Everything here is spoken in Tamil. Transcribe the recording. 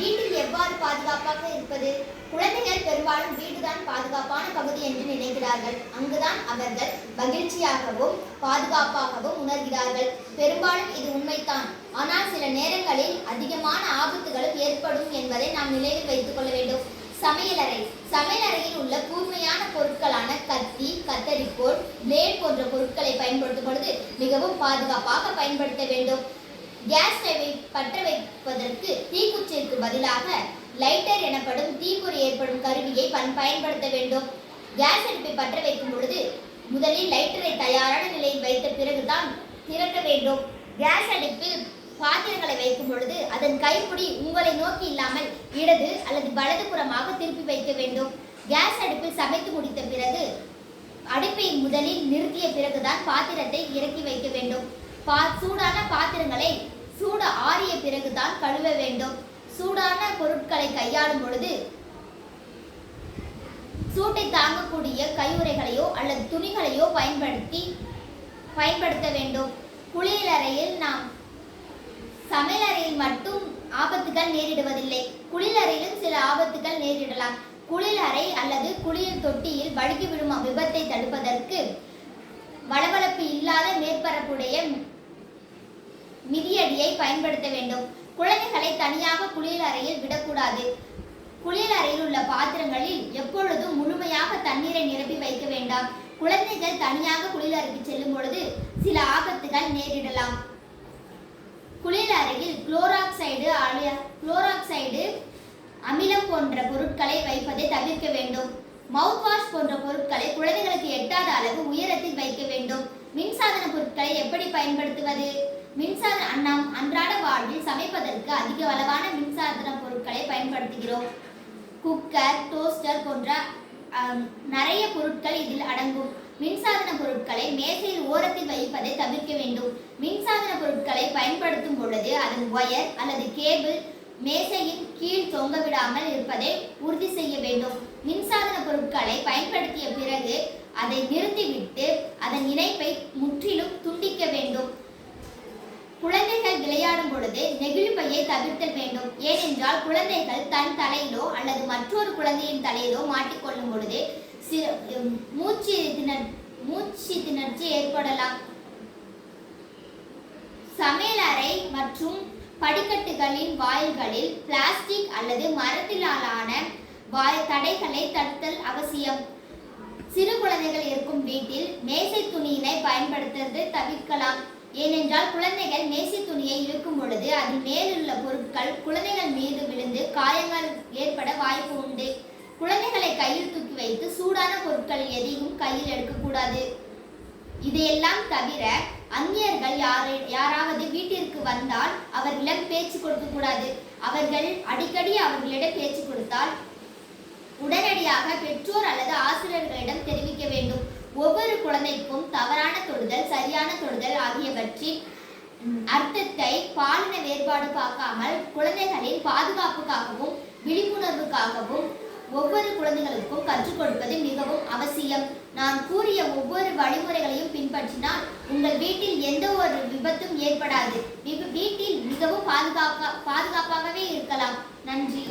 வீட்டில் எவ்வாறு பாதுகாப்பாக இருப்பது? குழந்தைகள் பெரும்பாலும் வீடுதான் பாதுகாப்பான பகுதி என்று நினைக்கிறார்கள். அங்குதான் அவர்கள் மகிழ்ச்சியாகவும் பாதுகாப்பாகவும் உணர்கிறார்கள். பெரும்பாலும் இது உண்மைதான். ஆனால் சில நேரங்களில் அதிகமான ஆபத்துகளும் ஏற்படும் என்பதை நாம் நினைவில் வைத்துக் கொள்ள வேண்டும். சமையலறை. சமையலறையில் உள்ள கூர்மையான பொருட்களான கத்தி கத்தரிக்கோல் பிளேட் போன்ற பொருட்களை பயன்படுத்தும் பொழுது மிகவும் பாதுகாப்பாக பயன்படுத்த வேண்டும். கேஸ் ஸ்டவை பற்ற வைப்பதற்கு தீக்குச்சிற்கு பதிலாக லைட்டர் எனப்படும் தீப்பொறி ஏற்படும் கருவியை பன் பயன்படுத்த வேண்டும். கேஸ் அடுப்பை பற்ற வைக்கும் பொழுது முதலில் லைட்டரை தயாரான நிலையில் வைத்த பிறகுதான் திறக்க வேண்டும். கேஸ் அடுப்பில் பாத்திரங்களை வைக்கும் பொழுது அதன் கைப்பிடி உங்களை நோக்கி இல்லாமல் இடது அல்லது வலது புறமாக திருப்பி வைக்க வேண்டும். கேஸ் அடுப்பில் சமைத்து முடித்த பிறகு அடுப்பை முதலில் நிறுத்திய பிறகுதான் பாத்திரத்தை இறக்கி வைக்க வேண்டும். பா சூடான பாத்திரங்களை சூடு ஆறிய பிறகுதான் கழுவ வேண்டும். சூடான பொருட்களை கையாளும் பொழுது சூட்டை தாங்கக்கூடிய கையுறைகளையோ அல்லது துணிகளையோ பயன்படுத்தி பயன்படுத்த வேண்டும். குளியலறையில் நாம் சமையலறையில் மட்டும் ஆபத்துகள் நேரிடுவதில்லை. குளியலறையிலும் சில ஆபத்துகள் நேரிடலாம். குளியலறை அல்லது குளியல் தொட்டியில் வழுக்கி விழும் விபத்தை தடுப்பதற்கு வளவளப்பு இல்லாத மேற்பரப்புடைய பயன்படுத்த வேண்டும். குழந்தைகளை தனியாக குளியலறையில் விடக்கூடாது. குளியலறையில் உள்ள பாத்திரங்களில் எப்பொழுதும் முழுமையாக தண்ணீரை நிரப்பி வைக்க வேண்டாம். குழந்தைகள் தனியாக குளியலறைக்கு செல்லும் பொழுது சில ஆபத்துகள் நேரிடலாம். குளியலறையில் குளோராக்சைடு குளோராக்சைடு அமிலம் போன்ற பொருட்களை வைப்பதை தவிர்க்க வேண்டும். மவுத் வாஷ் போன்ற பொருட்களை குழந்தைகளுக்கு எட்டாத அளவு உயரத்தில் வைக்க வேண்டும். மின்சாதன பொருட்களை எப்படி பயன்படுத்துவது? மின்சார நாம் அன்றாட வாழ்வில் சமைப்பதற்கு அதிக அளவான மின்சாதன பொருட்களை பயன்படுத்துகிறோம். குக்கர் டோஸ்டர் போன்ற நிறைய பொருட்கள் இதில் அடங்கும். மின்சாதன பொருட்களை மேசையில் ஓரத்தில் வைப்பதை தவிர்க்க வேண்டும். மின்சாதன பொருட்களை பயன்படுத்தும் பொழுது அதன் ஒயர் அல்லது கேபிள் மேசையின் கீழ் தொங்க விடாமல் இருப்பதை உறுதி செய்ய வேண்டும். மின்சாதன பொருட்களை பயன்படுத்திய பிறகு அதை நிறுத்திவிட்டு அதன் இணைப்பை முற்றிலும் துண்டிக்க வேண்டும் குழந்தைகள் விளையாடும் பொழுது நெகிழி பையை தவிர்த்தல் வேண்டும். ஏனென்றால் குழந்தைகள் தன் தலையிலோ அல்லது மற்றொரு குழந்தையின் தலையிலோ மாட்டிக்கொள்ளும் பொழுது சி- மூச்சு திணற் மூச்சு திணர்ச்சி ஏற்படலாம். சமையலறை மற்றும் படிக்கட்டுகளின் வாயில்களில் பிளாஸ்டிக் அல்லது மரத்திலான வாய் தடைகளை தடுத்தல் அவசியம். சிறு குழந்தைகள் இருக்கும் வீட்டில் மேசை துணியினை பயன்படுத்துவது தவிர்க்கலாம். ஏனென்றால் குழந்தைகள் மேசை துணி பொழுது அதன் மேலுள்ள பொருட்கள் குழந்தைகள் மீது விழுந்து காயங்கள் ஏற்பட வாய்ப்பு உண்டு. குழந்தைகளை கையில் தூக்கி வைத்து சூடான பொருட்கள் எதையும் கையில் எடுக்கக்கூடாது. இதையெல்லாம் தவிர அந்நியர்கள் யாரை யாராவது வீட்டிற்கு வந்தால் அவர்களிடம் பேச்சு கொடுக்க கூடாது அவர்கள் அடிக்கடி அவர்களிடம் பேச்சு கொடுத்தால் உடனடியாக பெற்றோர் அல்லது ஆசிரியர்களிடம் தெரிவிக்க வேண்டும். ஒவ்வொரு குழந்தைக்கும் தவறான தொடுதல் சரியான தொடுதல் ஆகியவற்றின் அர்த்தத்தை பாலின வேறுபாடு பார்க்காமல் குழந்தைகளின் பாதுகாப்புக்காகவும் விழிப்புணர்வுக்காகவும் ஒவ்வொரு குழந்தைகளுக்கும் கற்றுக் கொடுப்பது மிகவும் அவசியம். நான் கூறிய ஒவ்வொரு வழிமுறைகளையும் பின்பற்றினால் உங்கள் வீட்டில் எந்த ஒரு விபத்தும் ஏற்படாது. வீட்டில் மிகவும் பாதுகாப்பா பாதுகாப்பாகவே இருக்கலாம். நன்றி.